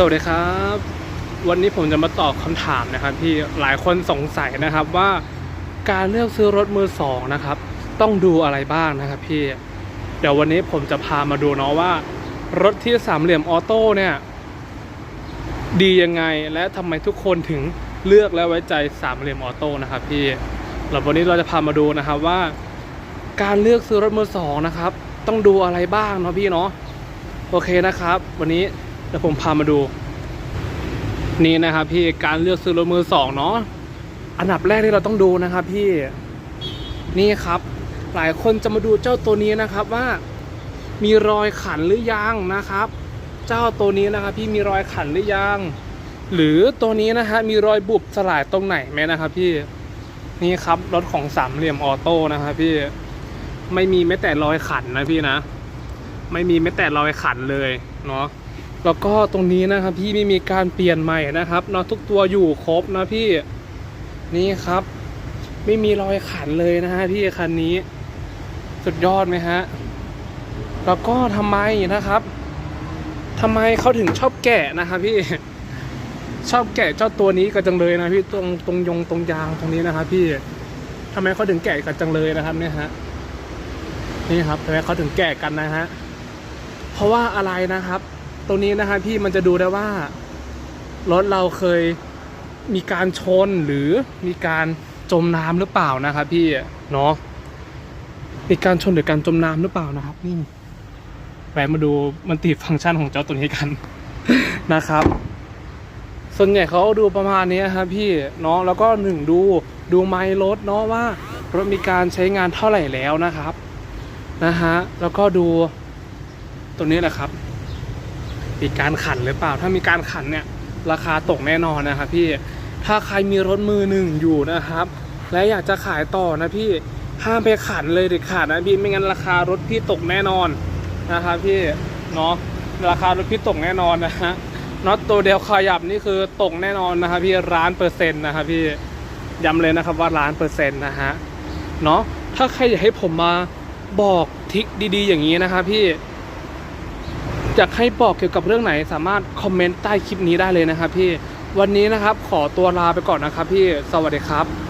สวัสดีครับ วันนี้ผมจะมาตอบคำถามนะครับที่หลายคนสงสัยนะครับว่าการเลือกซื้อรถมือสองนะครับ ต้องดูอะไรบ้างนะครับพี่ เดี๋ยววันนี้ผมจะพามาดูเนาะว่า รถที่สามเหลี่ยมออโต้เนี่ย ดียังไงและทำไมทุกคนถึงเลือกและไว้ใจสามเหลี่ยมออโต้นะครับพี่แล้ววันนี้เราจะพามาดูนะครับว่า การเลือกซื้อรถมือสองนะครับ ต้องดูอะไรบ้างเนาะพี่เนาะโอเคนะครับ วันนี้ เดี๋ยวผมพามาดู นี่นะครับ พี่การเลือกซื้อรถมือสองเนาะอันดับแรกที่เราต้องดูนะครับ พี่นี่ครับ หลายคนจะมาดูเจ้าตัวนี้นะครับว่า มีรอยขันหรือยังนะครับ เจ้าตัวนี้นะครับ พี่มีรอยขันหรือยัง หรือตัวนี้นะฮะมีรอยบุบสลายตรงไหนไหมนะครับ พี่นี่ครับรถของสามเหลี่ยมออโต้นะครับพี่ไม่มีแม้แต่รอยขันนะพี่นะ ไม่มีแม้แต่รอยขันเลยเนาะ แล้วก็ตรงนี้นะครับพี่ไม่มีการเปลี่ยนใหม่นะครับเนาะทุกตัวอยู่ครบนะพี่นี่ครับ ไม่มีรอยขันเลยนะฮะพี่คันนี้ สุดยอดไหมฮะแล้วก็ทำไมนะครับทำไมเขาถึงชอบแกะนะครับพี่ชอบแกะเจ้าตัวนี้กันจังเลยนะพี่ตรงตรงยงตรงยางตรงนี้นะครับพี่ทำไมเขาถึงแกะกันจังเลยนะครับเนี่ยฮะนี่ครับทำไมเขาถึงแกะกันนะฮะเพราะว่าอะไรนะครับ ตรงนี้นะครับพี่มันจะดูได้ว่ารถเราเคยมีการชนหรือมีการจมน้ำหรือเปล่านะครับพี่เนาะมีการชนหรือการจมน้ำหรือเปล่านะครับนี่แวะมาดูมันติฟังก์ชันของเจ้าตัวนี้กันนะครับ ส่วนใหญ่เขาดูประมาณนี้ครับพี่เนาะแล้วก็หนึ่งดูดูไมล์รถเนาะว่ารถมีการใช้งานเท่าไหร่แล้วนะครับนะฮะแล้วก็ดูตัวนี้แหละครับ มีการขันหรือเปล่า ถ้ามีการขันเนี่ยราคาตกแน่นอนนะครับพี่ถ้าใครมีรถมือหนึ่งอยู่นะครับ และอยากจะขายต่อนะพี่ห้ามไปขันเลยเด็ดขาดนะพี่ไม่งั้นราคารถพี่ตกแน่นอนนะครับพี่เนาะราคารถพี่ตกแน่นอนนะฮะน็อตตัวเดียวขยับนี่คือตกแน่นอนนะครับพี่ร้านเปอร์เซ็นต์นะครับพี่ย้ำเลยนะครับว่าล้านเปอร์เซ็นต์นะฮะเนาะถ้าใครอยากให้ผมมาบอกทิคดีๆ อย่างนี้นะครับพี่ อยากให้บอกเกี่ยวกับเรื่องไหนสามารถคอมเมนต์ใต้คลิปนี้ได้เลยนะครับพี่วันนี้นะครับขอตัวลาไปก่อนนะครับพี่สวัสดีครับ